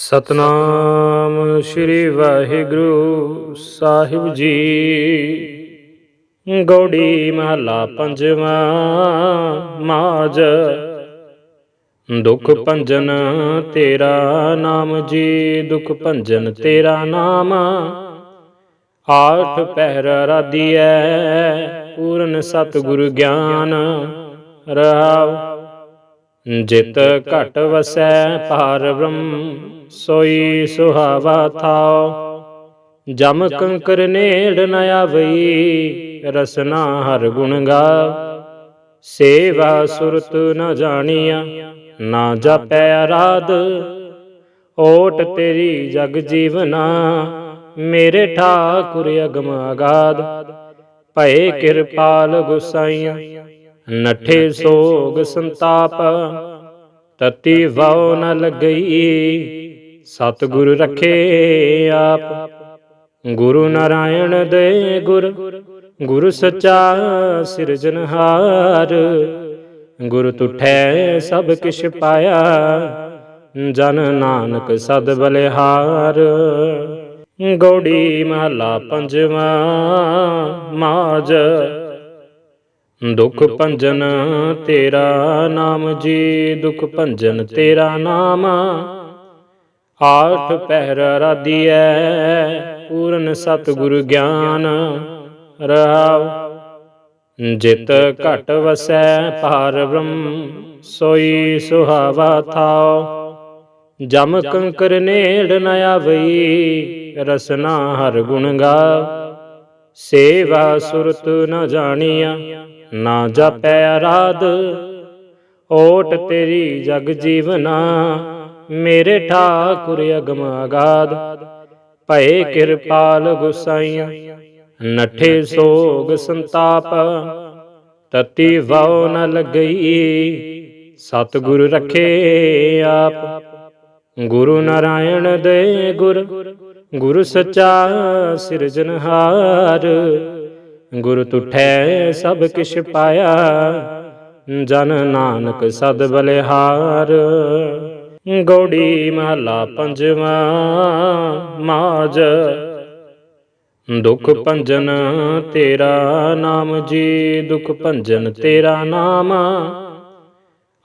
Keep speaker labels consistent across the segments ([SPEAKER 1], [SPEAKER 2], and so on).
[SPEAKER 1] ਸਤਨਾਮ ਸ੍ਰੀ ਵਾਹਿਗੁਰੂ ਸਾਹਿਬ ਜੀ। ਗੌੜੀ ਮਹਲਾ ਪੰਜਵਾਂ ਮਾਜ। ਦੁਖ ਭੰਜਨ ਤੇਰਾ ਨਾਮ ਜੀ, ਦੁਖ ਭੰਜਨ ਤੇਰਾ ਨਾਮ। ਆਠ ਪਹਿਰ ਰਾਧੀਐ, ਪੂਰਨ ਸਤਿਗੁਰ ਗਿਆਨ। ਰਹਾਉ ਜਿਤ ਘਟ ਵਸੈ ਪਾਰ ਬ੍ਰਹਮ, ਸੋਈ ਸੁਹਾਵਾ ਥਾਉ। ਜਮ ਕੰਕਰ ਨੇੜ ਨ ਆਵਈ, ਰਸਨਾ ਹਰ ਗੁਣ ਗਾ। ਸੇਵਾ ਸੁਰਤ ਨ ਜਾਣੀਆ, ਨਾ ਜਾਪੈ ਆਰਾਧ ਓਟ ਤੇਰੀ ਜਗ ਜੀਵਨਾ, ਮੇਰੇ ਠਾਕੁਰ ਅਗਮ ਅਗਾਧ। ਭਏ ਕਿਰਪਾਲ ਗੁਸਾਈਆਂ ਨਠੇ ਸੋਗ ਸੰਤਾਪ, ਤਤੀ ਵਉ ਨ ਲਗਈ। ਸਤਿਗੁਰ ਰਖੇ ਆਪ, ਗੁਰੂ ਨਾਰਾਇਣ ਦੇ ਗੁਰ ਗੁਰ ਸਚਾ ਸਿਰਜਨਹਾਰ ਗੁਰ ਤੁਠੈ ਸਭ ਕਿਛ ਪਾਇਆ, ਜਨ ਨਾਨਕ ਸਦ ਬਲਿਹਾਰ। ਗੌੜੀ ਮਹਲਾ ਪੰਜਵਾਂ ਮਾਜ ਦੁਖ ਭੰਜਨ ਤੇਰਾ ਨਾਮ ਜੀ, ਦੁਖ ਭੰਜਨ ਤੇਰਾ ਨਾਮ। ਆਠ ਪਹਿਰ ਰਾਧੀਐ ਪੂਰਨ ਸਤਿਗੁਰ ਗਿਆਨ। ਰਹਾਉ, ਜਿਤ ਘਟ ਵਸੈ ਪਾਰ ਬ੍ਰਹਮ, ਸੋਈ ਸੁਹਾਵਾ ਥਾਉ। ਜਮ ਕੰਕਰ ਨੇੜ ਨ ਆਵਈ, ਰਸਨਾ ਹਰ ਗੁਣ ਗਾ ਸੇਵਾ ਸੁਰਤ ਨ ਜਾਣੀਆ ਨਾ ਜਾਪੈ ਆਰਾਧ ਓਟ ਤੇਰੀ ਜਗ ਜੀਵਨਾ, ਮੇਰੇ ਠਾਕੁਰ ਅਗਮ ਅਗਾਧ। ਭਏ ਕਿਰਪਾਲ ਗੁਸਾਈਆਂ, ਨਠੇ ਸੋਗ ਸੰਤਾਪ, ਤਤੀ ਵਉ ਨ ਲਗਈ, ਸਤਿਗੁਰ ਰਖੇ ਆਪ। ਗੁਰੂ ਨਾਰਾਇਣ ਦੇ ਗੁਰ, ਗੁਰੂ ਸਚਾ ਸਿਰਜਨਹਾਰ ਗੁਰ ਤੁਠੈ ਸਭ ਕਿਛ ਪਾਇਆ, ਜਨ ਨਾਨਕ ਸਦ ਬਲਿਹਾਰ। ਗੌੜੀ ਮਹਲਾ ਪੰਜਵਾਂ ਮਾਜ ਦੁਖ ਭੰਜਨ ਤੇਰਾ ਨਾਮ ਜੀ, ਦੁਖ ਭੰਜਨ ਤੇਰਾ ਨਾਮ।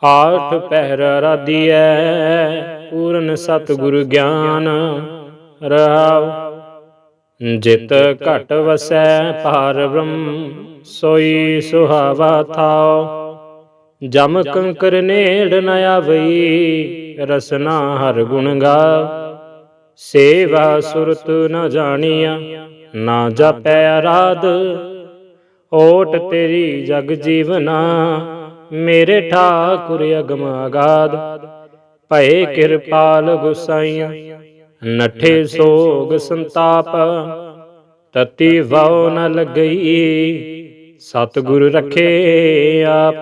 [SPEAKER 1] ਆਠ ਪਹਿਰ ਰਾਧੀਐ, ਪੂਰਨ ਸਤਿਗੁਰ ਗਿਆਨ। ਰਹਾਉ ਜਿਤ ਘਟ ਵਸੈ ਭਾਰ ਬ੍ਰਹਮ, ਸੋਈ ਸੁਹਾਵਾ ਥਾਉ। ਜਮ ਕੰਕਰ ਨੇੜ ਨ ਆਵਈ, ਰਸਨਾ ਹਰ ਗੁਣ ਗਾ। ਸੇਵਾ ਸੁਰਤ ਨ ਜਾਣੀਆ, ਨਾ ਜਾਪੈ ਆਰਾਧ ਓਟ ਤੇਰੀ ਜਗ ਜੀਵਨਾ, ਮੇਰੇ ਠਾਕੁਰ ਅਗਮ ਅਗਾਧ। ਭਏ ਕਿਰਪਾਲ ਗੁਸਾਈਆਂ ਨਠੇ ਸੋਗ ਸੰਤਾਪ, ਤਤੀ ਵਉ ਨ ਲਗਈ। ਸਤਿਗੁਰ ਰਖੇ ਆਪ,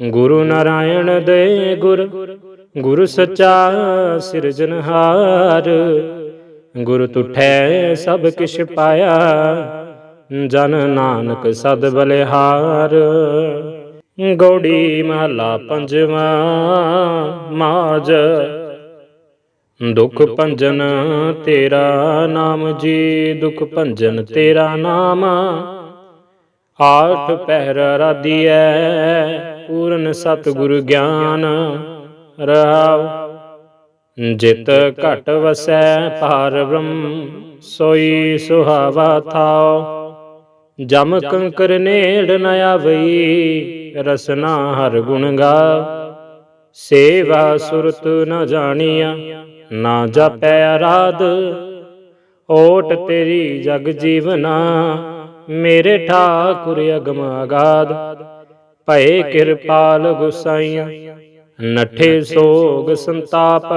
[SPEAKER 1] ਗੁਰੂ ਨਾਰਾਇਣ ਦੇ ਗੁਰ ਗੁਰ ਸਚਾ ਸਿਰਜਨਹਾਰ ਗੁਰ ਤੁਠੈ ਸਭ ਕਿਛ ਪਾਇਆ, ਜਨ ਨਾਨਕ ਸਦ ਬਲਿਹਾਰ। ਗੌੜੀ ਮਹਲਾ ਪੰਜਵਾਂ ਮਾਜ ਦੁਖ ਭੰਜਨ ਤੇਰਾ ਨਾਮ ਜੀ, ਦੁਖ ਭੰਜਨ ਤੇਰਾ ਨਾਮ। ਆਠ ਪਹਿਰ ਰਾਧੀਐ, ਪੂਰਨ ਸਤਿਗੁਰ ਗਿਆਨ ਰਹਾਉ। ਜਿਤ ਘਟ ਵਸੈ ਪਾਰ ਬ੍ਰਹਮ, ਸੋਈ ਸੁਹਾਵਾ ਥਾਉ। ਜਮ ਕੰਕਰ ਨੇੜ ਨ ਆਵਈ, ਰਸਨਾ ਹਰ ਗੁਣ ਗਾ ਸੇਵਾ ਸੁਰਤ ਨ ਜਾਣੀਆ ਨਾ ਜਾਪੈ ਆਰਾਧ, ਓਟ ਤੇਰੀ ਜਗ ਜੀਵਨਾ। ਮੇਰੇ ਠਾਕੁਰ ਅਗਮ ਅਗਾਧ ਭਏ ਕਿਰਪਾਲ ਗੁਸਾਈਆਂ। ਨਠੇ ਸੋਗ ਸੰਤਾਪ,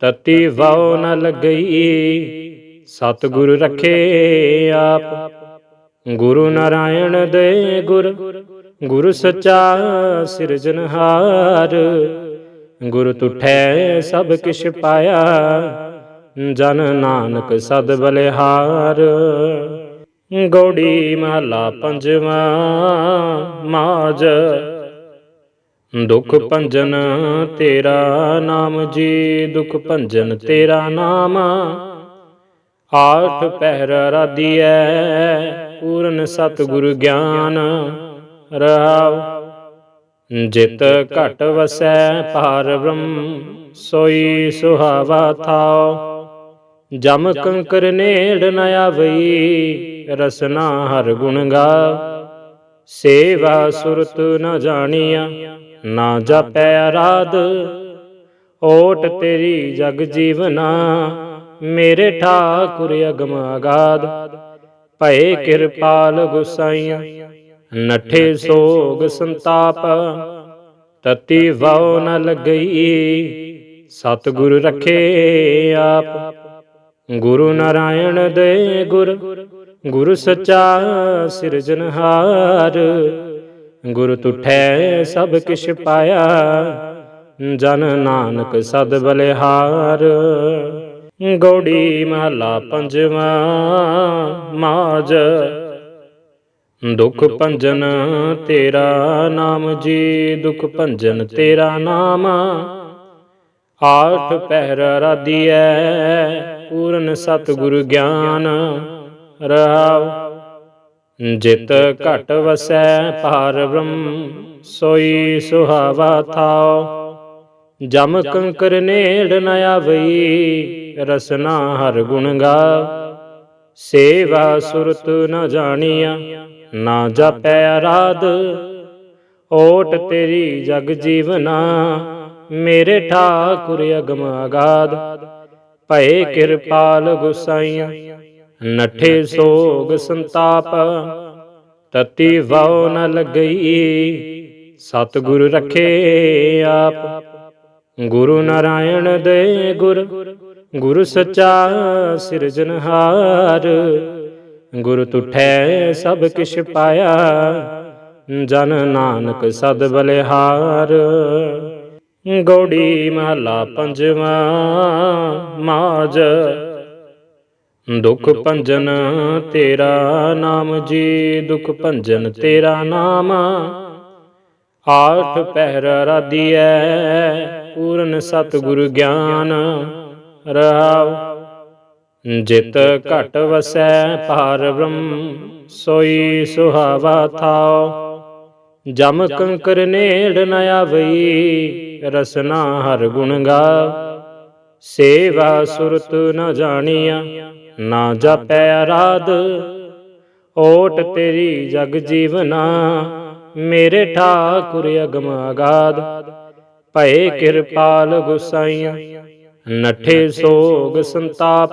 [SPEAKER 1] ਤਤੀ ਵਉ ਨ ਲਗਈ। ਸਤਿਗੁਰ ਰਖੇ ਆਪ, ਗੁਰੂ ਨਾਰਾਇਣ ਦੇ ਗੁਰ। ਗੁਰ ਸਚਾ ਸਿਰਜਨਹਾਰ ਗੁਰ ਤੁਠੈ ਸਭ ਕਿਛ ਪਾਇਆ, ਜਨ ਨਾਨਕ ਸਦ ਬਲਿਹਾਰ। ਗੌੜੀ ਮਹਲਾ ਪੰਜਵਾਂ ਮਾਜ ਦੁਖ ਭੰਜਨ ਤੇਰਾ ਨਾਮ ਜੀ, ਦੁਖ ਭੰਜਨ ਤੇਰਾ ਨਾਮ। ਆਠ ਪਹਿਰ ਰਾਧੀਐ, ਪੂਰਨ ਸਤਿਗੁਰ ਗਿਆਨ। ਰਹਾਉ ਜਿਤ ਘਟ ਵਸੈ ਪਾਰ ਬ੍ਰਹਮ, ਸੋਈ ਸੁਹਾਵਾ ਥਾਉ। ਜਮ ਕੰਕਰ ਨੇੜ ਨ ਆਵਈ, ਰਸਨਾ ਹਰ ਗੁਣ ਗਾ। ਸੇਵਾ ਸੁਰਤ ਨ ਜਾਣੀਆ, ਨਾ ਜਾਪੈ ਆਰਾਧ ਓਟ ਤੇਰੀ ਜਗ ਜੀਵਨਾ, ਮੇਰੇ ਠਾਕੁਰ ਅਗਮ ਅਗਾਧ। ਭਏ ਕਿਰਪਾਲ ਗੁਸਾਈਆਂ ਨਠੇ ਸੋਗ ਸੰਤਾਪ, ਤਤੀ ਵਉ ਨ ਲਗਈ। ਸਤਿਗੁਰ ਰਖੇ ਆਪ, ਗੁਰੂ ਨਾਰਾਇਣ ਦੇ ਗੁਰ, ਗੁਰੂ ਸਚਾ ਸਿਰਜਨਹਾਰ ਗੁਰ ਤੁਠੈ ਸਭ ਕਿਛ ਪਾਇਆ, ਜਨ ਨਾਨਕ ਸਦ ਬਲਿਹਾਰ। ਗੌੜੀ ਮਹਲਾ ਪੰਜਵਾ ਮਾਜ ਦੁਖ ਭੰਜਨ ਤੇਰਾ ਨਾਮ ਜੀ, ਦੁਖ ਭੰਜਨ ਤੇਰਾ ਨਾਮ। ਆਠ ਪਹਿਰ ਰਾਧੀਐ, ਪੂਰਨ ਸਤਿਗੁਰ ਗਿਆਨ। ਰਹਾਉ, ਜਿਤ ਘਟ ਵਸੈ ਪਾਰ ਬ੍ਰਹਮ, ਸੋਈ ਸੁਹਾਵਾ ਥਾਉ। ਜਮ ਕੰਕਰ ਨੇੜ ਨ ਆਵਈ, ਰਸਨਾ ਹਰ ਗੁਣ ਗਾ। ਸੇਵਾ ਸੁਰਤ ਨ ਜਾਣੀਆ ਨਾ ਜਾਪੈ ਆਰਾਧ ਓਟ ਤੇਰੀ ਜਗ ਜੀਵਨਾ, ਮੇਰੇ ਠਾਕੁਰ ਅਗਮ ਅਗਾਧ। ਭਏ ਕਿਰਪਾਲ ਗੁਸਾਈਆਂ, ਨਠੇ ਸੋਗ ਸੰਤਾਪ, ਤਤੀ ਵਉ ਨ ਲਗਈ, ਸਤਿਗੁਰ ਰਖੇ ਆਪ। ਗੁਰੂ ਨਾਰਾਇਣ ਦੇ ਗੁਰ, ਗੁਰੂ ਸਚਾ ਸਿਰਜਨਹਾਰ ਗੁਰ ਤੁਠੈ ਸਭ ਕਿਛ ਪਾਇਆ, ਜਨ ਨਾਨਕ ਸਦ ਬਲਿਹਾਰ। ਗੌੜੀ ਮਹਲਾ ਪੰਜਵਾਂ, ਮਾਜ। ਦੁਖ ਭੰਜਨ ਤੇਰਾ ਨਾਮ ਜੀ, ਦੁਖ ਭੰਜਨ ਤੇਰਾ ਨਾਮ। ਆਠ ਪਹਿਰ ਰਾਧੀਐ, ਪੂਰਨ ਸਤਿਗੁਰ ਗਿਆਨ। ਰਹਾਉ ਜਿਤ ਘਟ ਵਸੈ ਪਾਰ ਬ੍ਰਹਮ ਸੋਈ ਸੁਹਾਵਾ ਥਾਉ। ਜਮ ਕੰਕਰ ਨੇੜ ਨ ਆਵਈ, ਰਸਨਾ ਹਰ ਗੁਣ ਗਾ। ਸੇਵਾ ਸੁਰਤ ਨ ਜਾਣੀਆ, ਨਾ ਜਾਪੈ ਆਰਾਧ ਓਟ ਤੇਰੀ ਜਗ ਜੀਵਨਾ, ਮੇਰੇ ਠਾਕੁਰ ਅਗਮ ਅਗਾਧ। ਭਏ ਕਿਰਪਾਲ ਗੁਸਾਈਆਂ ਨਠੇ ਸੋਗ ਸੰਤਾਪ,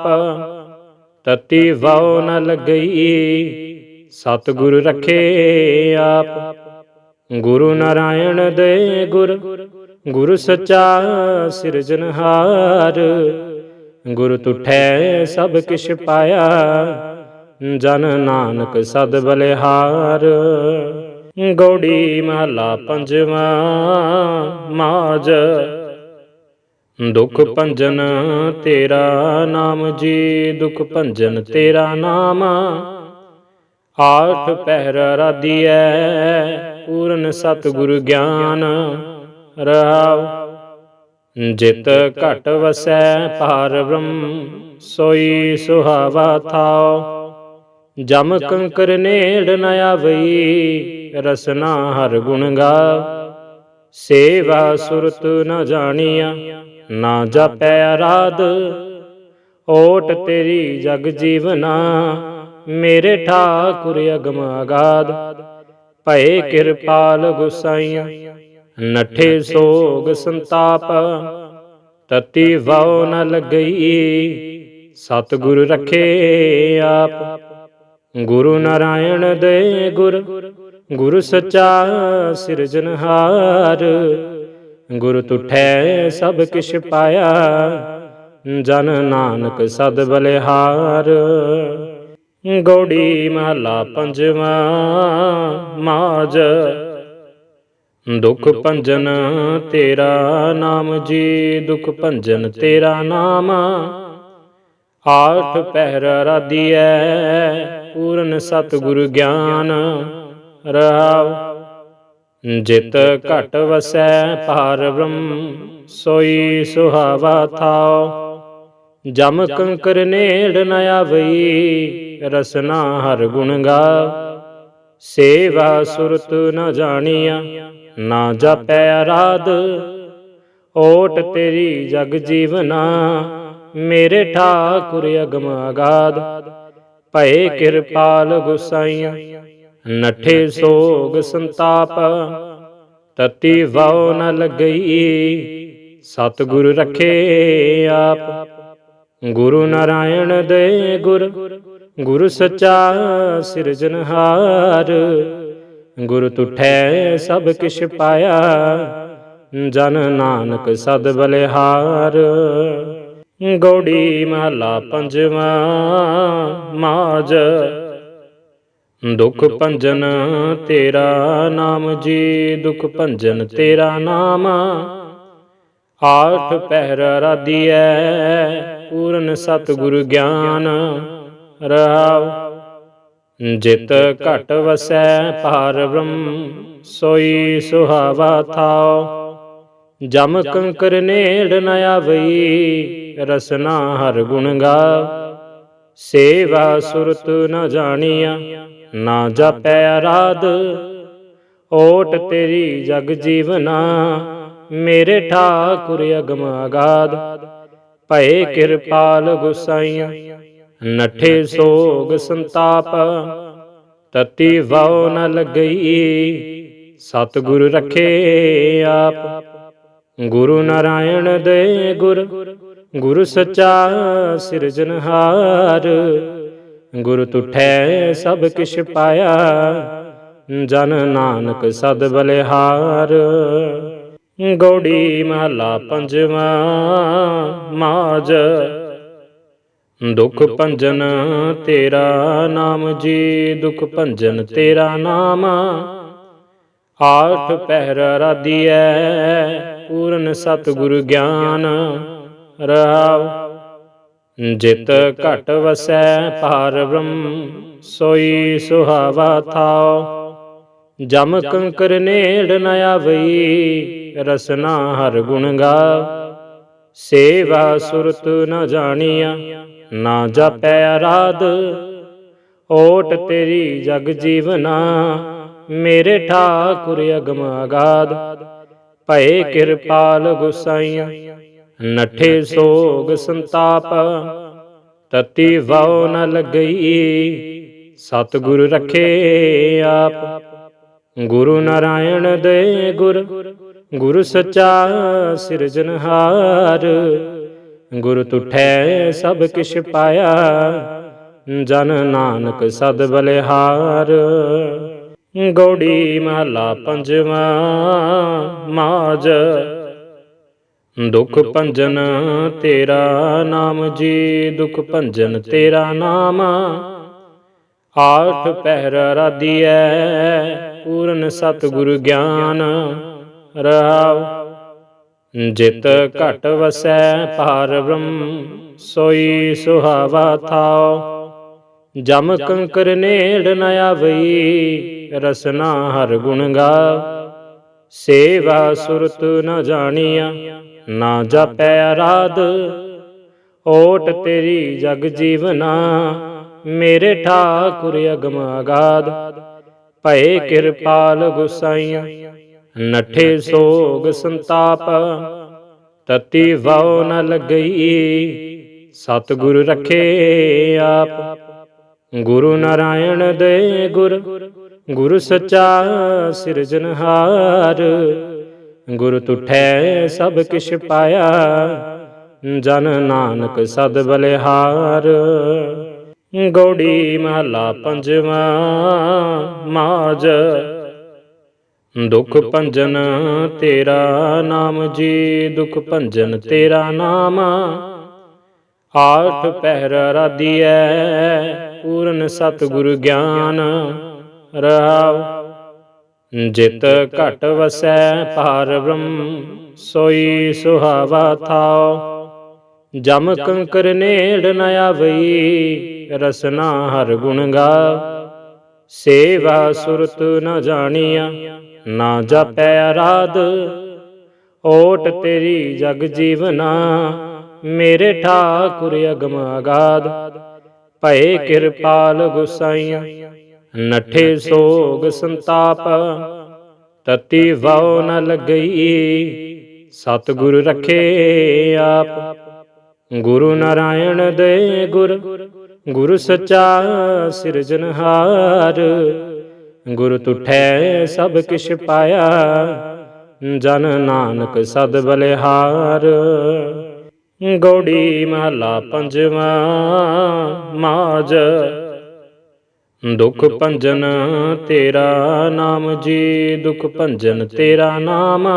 [SPEAKER 1] ਤਤੀ ਵਉ ਨ ਲਗਈ, ਸਤਿਗੁਰ ਰਖੇ ਆਪ। ਗੁਰੂ ਨਾਰਾਇਣ ਦੇ ਗੁਰ, ਗੁਰੂ ਸਚਾ ਸਿਰਜਨਹਾਰ ਗੁਰ ਤੁਠੈ ਸਭ ਕਿਛ ਪਾਇਆ, ਜਨ ਨਾਨਕ ਸਦ ਬਲਿਹਾਰ। ਗੌੜੀ ਮਹਲਾ ਪੰਜਵਾ ਮਾਜ ਦੁਖ ਭੰਜਨ ਤੇਰਾ ਨਾਮ ਜੀ, ਦੁਖ ਭੰਜਨ ਤੇਰਾ ਨਾਮ। ਆਠ ਪਹਿਰ ਰਾਧੀਐ, ਪੂਰਨ ਸਤਿਗੁਰ ਗਿਆਨ। ਰਹਾਉ, ਜਿਤ ਘਟ ਵਸੈ ਪਾਰ ਬ੍ਰਹਮ, ਸੋਈ ਸੁਹਾਵਾ ਥਾਉ। ਜਮ ਕੰਕਰ ਨੇੜ ਨ ਆਵਈ, ਰਸਨਾ ਹਰ ਗੁਣ ਗਾ। ਸੇਵਾ ਸੁਰਤ ਨ ਜਾਣੀਆ ਨਾ ਜਾਪੈ ਆਰਾਧ ਓਟ ਤੇਰੀ ਜਗ ਜੀਵਨਾ, ਮੇਰੇ ਠਾਕੁਰ ਅਗਮ ਅਗਾਧ। ਭਏ ਕਿਰਪਾਲ ਗੁਸਾਈਆਂ, ਨਠੇ ਸੋਗ ਸੰਤਾਪ, ਤਤੀ ਵਉ ਨ ਲਗਈ, ਸਤਿਗੁਰ ਰਖੇ ਆਪ। ਗੁਰੂ ਨਾਰਾਇਣ ਦੇ ਗੁਰ, ਗੁਰੂ ਸਚਾ ਸਿਰਜਨਹਾਰ ਗੁਰ ਤੁਠੈ ਸਭ ਕਿਛ ਪਾਇਆ, ਜਨ ਨਾਨਕ ਸਦ ਬਲਿਹਾਰ। ਗੌੜੀ ਮਹਲਾ ਪੰਜਵਾ ਮਾਜ ਦੁਖ ਭੰਜਨ ਤੇਰਾ ਨਾਮ ਜੀ, ਦੁਖ ਭੰਜਨ ਤੇਰਾ ਨਾਮ। ਆਠ ਪਹਿਰ ਰਾਧੀਐ, ਪੂਰਨ ਸਤਿਗੁਰ ਗਿਆਨ। ਰਹਾਉ ਜਿਤ ਘਟ ਵਸੈ ਪਾਰ ਬ੍ਰਹਮ ਸੋਈ ਸੁਹਾਵਾ ਥਾਉ। ਜਮ ਕੰਕਰ ਨੇੜ ਨ ਆਵਈ, ਰਸਨਾ ਹਰ ਗੁਣ ਗਾ। ਸੇਵਾ ਸੁਰਤ ਨ ਜਾਣੀਆ, ਨਾ ਜਾਪੈ ਅਰਾਧ। ਓਟ ਤੇਰੀ ਜਗ ਜੀਵਨਾ, ਮੇਰੇ ਠਾਕੁਰ ਅਗਮ ਅਗਾਧ। ਭਏ ਕਿਰਪਾਲ ਗੁਸਾਈਆਂ ਨਠੇ ਸੋਗ ਸੰਤਾਪ, ਤਤੀ ਵਉ ਨ ਲਗਈ, ਸਤਿਗੁਰ ਰਖੇ ਆਪ। ਗੁਰੂ ਨਾਰਾਇਣ ਦੇ ਗੁਰ ਗੁਰ ਸਚਾ ਸਿਰਜਨਹਾਰ ਗੁਰ ਤੁਠੈ ਸਭ ਕਿਛ ਪਾਇਆ, ਜਨ ਨਾਨਕ ਸਦ ਬਲਿਹਾਰ। ਗੌੜੀ ਮਹਲਾ ਪੰਜਵਾ ਮਾਜ ਦੁਖ ਭੰਜਨ ਤੇਰਾ ਨਾਮ ਜੀ, ਦੁਖ ਭੰਜਨ ਤੇਰਾ ਨਾਮ। ਆਠ ਪਹਿਰ ਰਾਧੀਐ, ਪੂਰਨ ਸਤਿਗੁਰ ਗਿਆਨ। ਰਹਾਉ, ਜਿਤ ਘਟ ਵਸੈ ਪਾਰ ਬ੍ਰਹਮ ਸੋਈ ਸੁਹਾਵਾ ਥਾਉ। ਜਮ ਕੰਕਰ ਨੇੜ ਨ ਆਵਈ, ਰਸਨਾ ਹਰ ਗੁਣ ਗਾ ਸੇਵਾ ਸੁਰਤ ਨ ਜਾਣੀਆ ਨਾ ਜਾਪੈ ਅਰਾਧ ਓਟ ਤੇਰੀ ਜਗ ਜੀਵਨਾ, ਮੇਰੇ ਠਾਕੁਰ ਅਗਮ ਅਗਾਧ ਭਏ ਕਿਰਪਾਲ ਗੁਸਾਈਆਂ, ਨਠੇ ਸੋਗ ਸੰਤਾਪ, ਤਤੀ ਵਉ ਨ ਲਗਈ, ਸਤਿਗੁਰ ਰਖੇ ਆਪ। ਗੁਰੂ ਨਾਰਾਇਣ ਦੇ ਗੁਰ ਗੁਰ ਸਚਾ ਸਿਰਜਨਹਾਰ ਗੁਰ ਤੁਠੈ ਸਭ ਕਿਛ ਪਾਇਆ, ਜਨ ਨਾਨਕ ਸਦ ਬਲਿਹਾਰ। ਗੌੜੀ ਮਹਲਾ ਪੰਜਵਾ ਮਾਜ ਦੁਖ ਭੰਜਨ ਤੇਰਾ ਨਾਮ ਜੀ, ਦੁਖ ਭੰਜਨ ਤੇਰਾ ਨਾਮ। ਆਠ ਪਹਿਰ ਰਾਧੀਐ, ਪੂਰਨ ਸਤਿਗੁਰ ਗਿਆਨ, ਰਹਾਉ ਜਿਤ ਘਟ ਵਸੈ ਪਾਰ ਬ੍ਰਹਮ, ਸੋਈ ਸੁਹਾਵਾ ਥਾਉ। ਜਮ ਕੰਕਰ ਨੇੜ ਨ ਆਵਈ, ਰਸਨਾ ਹਰ ਗੁਣ ਗਾ। ਸੇਵਾ ਸੁਰਤ ਨ ਜਾਣੀਆ, ਨਾ ਜਾਪੈ ਅਰਾਧ। ਓਟ ਤੇਰੀ ਜਗ ਜੀਵਨਾ, ਮੇਰੇ ਠਾਕੁਰ ਅਗਮ ਅਗਾਧ। ਭਏ ਕਿਰਪਾਲ ਗੁਸਾਈਆਂ ਨਠੇ ਸੋਗ ਸੰਤਾਪ, ਤਤੀ ਵਉ ਨ ਲਗਈ। ਸਤਿਗੁਰ ਰਖੇ ਆਪ, ਗੁਰੂ ਨਾਰਾਇਣ ਦੇ ਗੁਰ ਗੁਰ ਸਚਾ ਸਿਰਜਨਹਾਰ ਗੁਰ ਤੁਠੈ ਸਭ ਕਿਛ ਪਾਇਆ, ਜਨ ਨਾਨਕ ਸਦ ਬਲਿਹਾਰ। ਗੌੜੀ ਮਹਲਾ ਪੰਜਵਾ ਮਾਜ ਦੁਖ ਭੰਜਨ ਤੇਰਾ ਨਾਮ ਜੀ, ਦੁਖ ਭੰਜਨ ਤੇਰਾ ਨਾਮ। ਆਠ ਪਹਿਰ ਰਾਧੀਐ, ਪੂਰਨ ਸਤਿਗੁਰ ਗਿਆਨ ਰਹਾਉ। ਜਿਤ ਘਟ ਵਸੈ ਪਾਰ ਬ੍ਰਹਮ, ਸੋਈ ਸੁਹਾਵਾ ਥਾਉ। ਜਮ ਕੰਕਰ ਨੇੜ ਨ ਆਵਈ, ਰਸਨਾ ਹਰ ਗੁਣ ਗਾ ਸੇਵਾ ਸੁਰਤ ਨ ਜਾਣੀਆ ਨਾ ਜਾਪੈ ਅਰਾਧ, ਓਟ ਤੇਰੀ ਜਗ ਜੀਵਨਾ, ਮੇਰੇ ਠਾਕੁਰ ਅਗਮ ਅਗਾਧ। ਭਏ ਕਿਰਪਾਲ ਗੁਸਾਈਆਂ, ਨਠੇ ਸੋਗ ਸੰਤਾਪ, ਤਤੀ ਵਉ ਨ ਲਗਈ, ਸਤਿਗੁਰ ਰਖੇ ਆਪ। ਗੁਰੂ ਨਾਰਾਇਣ ਦੇ ਗੁਰ, ਗੁਰੂ ਸਚਾ ਸਿਰਜਨਹਾਰ ਗੁਰ ਤੁਠੈ ਸਭ ਕਿਛ ਪਾਇਆ, ਜਨ ਨਾਨਕ ਸਦ ਬਲਿਹਾਰ। ਗੌੜੀ ਮਹਲਾ ਪੰਜਵਾਂ, ਮਾਜ। ਦੁਖ ਭੰਜਨ ਤੇਰਾ ਨਾਮ ਜੀ, ਦੁਖ ਭੰਜਨ ਤੇਰਾ ਨਾਮ। ਆਠ ਪਹਿਰ ਰਾਧੀਐ, ਪੂਰਨ ਸਤਿਗੁਰ ਗਿਆਨ। ਰਹਾਉ ਜਿਤ ਘਟ ਵਸੈ ਪਾਰ ਬ੍ਰਹਮ ਸੋਈ ਸੁਹਾਵਾ ਥਾਉ। ਜਮ ਕੰਕਰ ਨੇੜ ਨ ਆਵਈ, ਰਸਨਾ ਹਰ ਗੁਣ ਗਾ। ਸੇਵਾ ਸੁਰਤ ਨ ਜਾਣੀਆ, ਨਾ ਜਾਪੈ ਆਰਾਧ ਓਟ ਤੇਰੀ ਜਗ ਜੀਵਨਾ, ਮੇਰੇ ਠਾਕੁਰ ਅਗਮ ਅਗਾਧ। ਭਏ ਕਿਰਪਾਲ ਗੁਸਾਈਆਂ ਨਠੇ ਸੋਗ ਸੰਤਾਪ, ਤਤੀ ਵਉ ਨ ਲਗਈ, ਸਤਿਗੁਰ ਰਖੇ ਆਪ। ਗੁਰੂ ਨਾਰਾਇਣ ਦੇ ਗੁਰ, ਗੁਰੂ ਸਚਾ ਸਿਰਜਨਹਾਰ ਗੁਰ ਤੁਠੈ ਸਭ ਕਿਛ ਪਾਇਆ, ਜਨ ਨਾਨਕ ਸਦ ਬਲਿਹਾਰ। ਗੌੜੀ ਮਹਲਾ ਪੰਜਵਾ ਮਾਜ ਦੁਖ ਭੰਜਨ ਤੇਰਾ ਨਾਮ ਜੀ, ਦੁਖ ਭੰਜਨ ਤੇਰਾ ਨਾਮ।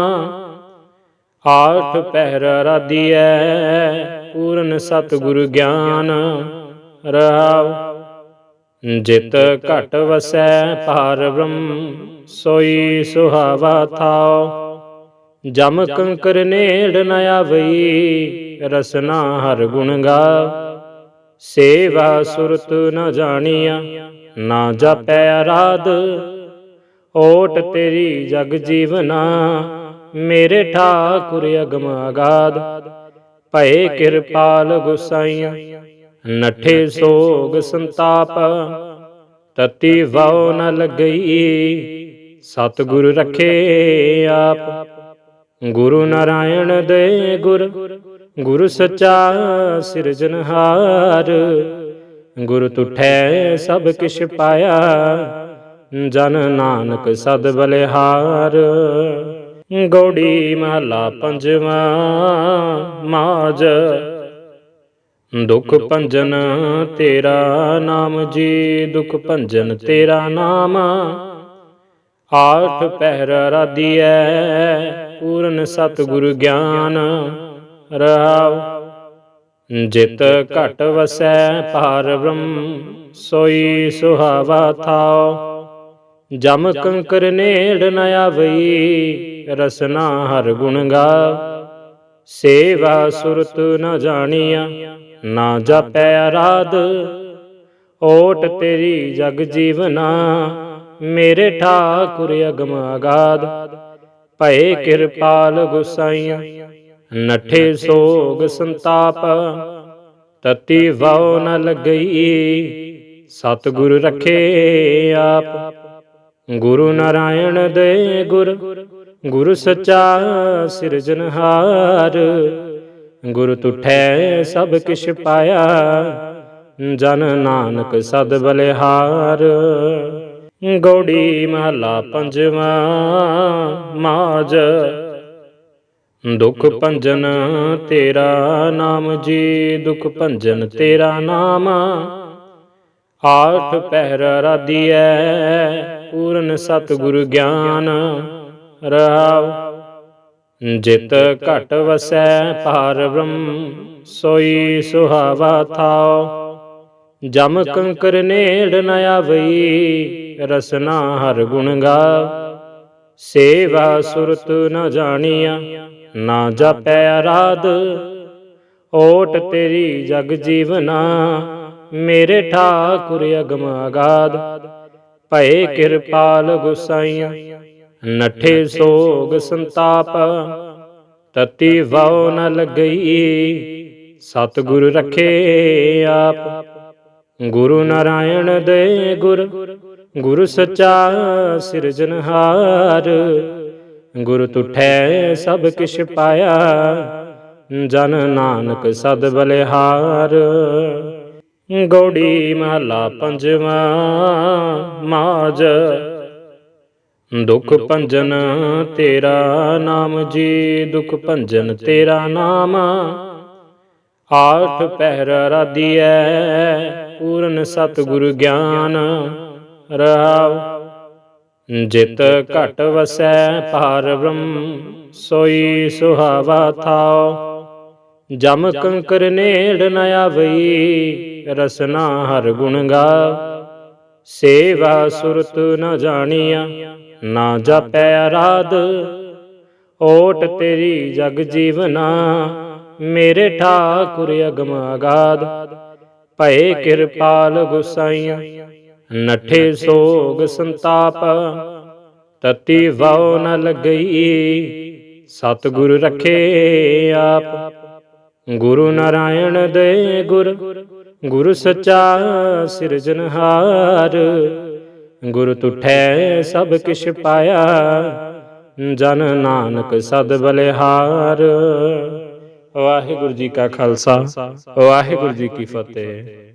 [SPEAKER 1] ਆਠ ਪਹਿਰ ਰਾਧੀਐ, ਪੂਰਨ ਸਤਿਗੁਰ ਗਿਆਨ। ਰਹਾਉ, ਜਿਤ ਘਟ ਵਸੈ ਪਾਰ ਬ੍ਰਹਮ, ਸੋਈ ਸੁਹਾਵਾ ਥਾਉ। ਜਮ ਕੰਕਰ ਨੇੜ ਨ ਆਵਈ, ਰਸਨਾ ਹਰ ਗੁਣ ਗਾ ਸੇਵਾ ਸੁਰਤ ਨ ਜਾਣੀਆ ਨਾ ਜਾਪੈ ਆਰਾਧ ਓਟ ਤੇਰੀ ਜਗ ਜੀਵਨਾ, ਮੇਰੇ ਠਾਕੁਰ ਅਗਮ ਅਗਾਧ। ਭਏ ਕਿਰਪਾਲ ਗੁਸਾਈਆਂ, ਨਠੇ ਸੋਗ ਸੰਤਾਪ, ਤਤੀ ਵਉ ਨ ਲਗਈ, ਸਤਿਗੁਰ ਰਖੇ ਆਪ। ਗੁਰੂ ਨਾਰਾਇਣ ਦੇ ਗੁਰ ਗੁਰ ਸਚਾ ਸਿਰਜਨਹਾਰ ਗੁਰ ਤੁਠੈ ਸਭ ਕਿਛ ਪਾਇਆ, ਜਨ ਨਾਨਕ ਸਦ ਬਲਿਹਾਰ। ਗੌੜੀ ਮਹਲਾ ਪੰਜਵਾਂ ਮਾਜ, ਦੁਖ ਭੰਜਨ ਤੇਰਾ ਨਾਮ ਜੀ, ਦੁਖ ਭੰਜਨ ਤੇਰਾ ਨਾਮ। ਆਠ ਪਹਿਰ ਰਾਧੀਐ, ਪੂਰਨ ਸਤਿਗੁਰ ਗਿਆਨ, ਰਹਾਉ ਜਿਤ ਘਟ ਵਸੈ ਪਾਰ ਬ੍ਰਹਮ, ਸੋਈ ਸੁਹਾਵਾ ਥਾਉ। ਜਮ ਕੰਕਰ ਨੇੜ ਨ ਆਵਈ, ਰਸਨਾ ਹਰ ਗੁਣ ਗਾ। ਸੇਵਾ ਸੁਰਤ ਨ ਜਾਣੀਆ, ਨਾ ਜਾਪੈ ਆਰਾਧ ਓਟ ਤੇਰੀ ਜਗ ਜੀਵਨਾ, ਮੇਰੇ ਠਾਕੁਰ ਅਗਮ ਅਗਾਧ। ਭਏ ਕਿਰਪਾਲ ਗੁਸਾਈਆਂ ਨਠੇ ਸੋਗ ਸੰਤਾਪ, ਤਤੀ ਵਉ ਨ ਲਗਈ। ਸਤਿਗੁਰ ਰਖੇ ਆਪ, ਗੁਰੂ ਨਾਰਾਇਣ ਦੇ ਗੁਰ ਗੁਰ ਸਚਾ ਸਿਰਜਨਹਾਰ ਗੁਰ ਤੁਠੈ ਸਭ ਕਿਛ ਪਾਇਆ, ਜਨ ਨਾਨਕ ਸਦ ਬਲਿਹਾਰ। ਗੌੜੀ ਮਹਲਾ ਪੰਜਵਾ ਮਾਜ ਦੁਖ ਭੰਜਨ ਤੇਰਾ ਨਾਮ ਜੀ, ਦੁਖ ਭੰਜਨ ਤੇਰਾ ਨਾਮ। ਆਠ ਪਹਿਰ ਰਾਧੀਐ, ਪੂਰਨ ਸਤਿਗੁਰ ਗਿਆਨ। ਰਹਾਉ, ਜਿਤ ਘਟ ਵਸੈ ਪਾਰ ਬ੍ਰਹਮ, ਸੋਈ ਸੁਹਾਵਾ ਥਾਉ। ਜਮ ਕੰਕਰ ਨੇੜ ਨ ਆਵਈ, ਰਸਨਾ ਹਰ ਗੁਣ ਗਾ ਸੇਵਾ ਸੁਰਤ ਨ ਜਾਣੀਆ ਨਾ ਜਾਪੈ ਆਰਾਧ। ਓਟ ਤੇਰੀ ਜਗ ਜੀਵਨਾ, ਮੇਰੇ ਠਾਕੁਰ ਅਗਮ ਅਗਾਧ ਭਏ ਕਿਰਪਾਲ ਗੁਸਾਈਆਂ, ਨਠੇ ਸੋਗ ਸੰਤਾਪ। ਤਤੀ ਵਉ ਨ ਲਗਈ, ਸਤਿਗੁਰ ਰਖੇ ਆਪ। ਗੁਰੂ ਨਾਰਾਇਣ ਦੇ ਗੁਰ ਗੁਰ ਸਚਾ ਸਿਰਜਨਹਾਰ ਗੁਰ ਤੁਠੈ ਸਭ ਕਿਛ ਪਾਇਆ, ਜਨ ਨਾਨਕ ਸਦ ਬਲਿਹਾਰ। ਗੌੜੀ ਮਹਲਾ ਪੰਜਵਾ ਮਾਜ ਦੁਖ ਭੰਜਨ ਤੇਰਾ ਨਾਮ ਜੀ, ਦੁਖ ਭੰਜਨ ਤੇਰਾ ਨਾਮ। ਆਠ ਪਹਿਰ ਰਾਧੀਐ, ਪੂਰਨ ਸਤਿਗੁਰ ਗਿਆਨ। ਰਹਾਉ ਜਿਤ ਘਟ ਵਸੈ ਪਾਰ ਬ੍ਰਹਮ ਸੋਈ ਸੁਹਾਵਾ ਥਾਉ। ਜਮ ਕੰਕਰ ਨੇੜ ਨ ਆਵਈ, ਰਸਨਾ ਹਰ ਗੁਣ ਗਾ। ਸੇਵਾ ਸੁਰਤ ਨ ਜਾਣੀਆ, ਨਾ ਜਾਪੈ ਆਰਾਧ ਓਟ ਤੇਰੀ ਜਗ ਜੀਵਨਾ, ਮੇਰੇ ਠਾਕੁਰ ਅਗਮ ਅਗਾਧ। ਭਏ ਕਿਰਪਾਲ ਗੁਸਾਈਆਂ ਨਠੇ ਸੋਗ ਸੰਤਾਪ, ਤਤੀ ਵਉ ਨ ਲੱਗਈ। ਸਤਿਗੁਰ ਰਖੇ ਆਪ, ਗੁਰੂ ਨਾਰਾਇਣ ਦੇ ਗੁਰ, ਗੁਰੂ ਸਚਾ ਸਿਰਜਨਹਾਰ ਗੁਰ ਤੁਠੈ ਸਭ ਕਿਛ ਪਾਇਆ, ਜਨ ਨਾਨਕ ਸਦ ਬਲਿਹਾਰ। ਵਾਹਿਗੁਰੂ ਜੀ ਕਾ ਖਾਲਸਾ, ਵਾਹਿਗੁਰੂ ਜੀ ਕੀ ਫਤਿਹ।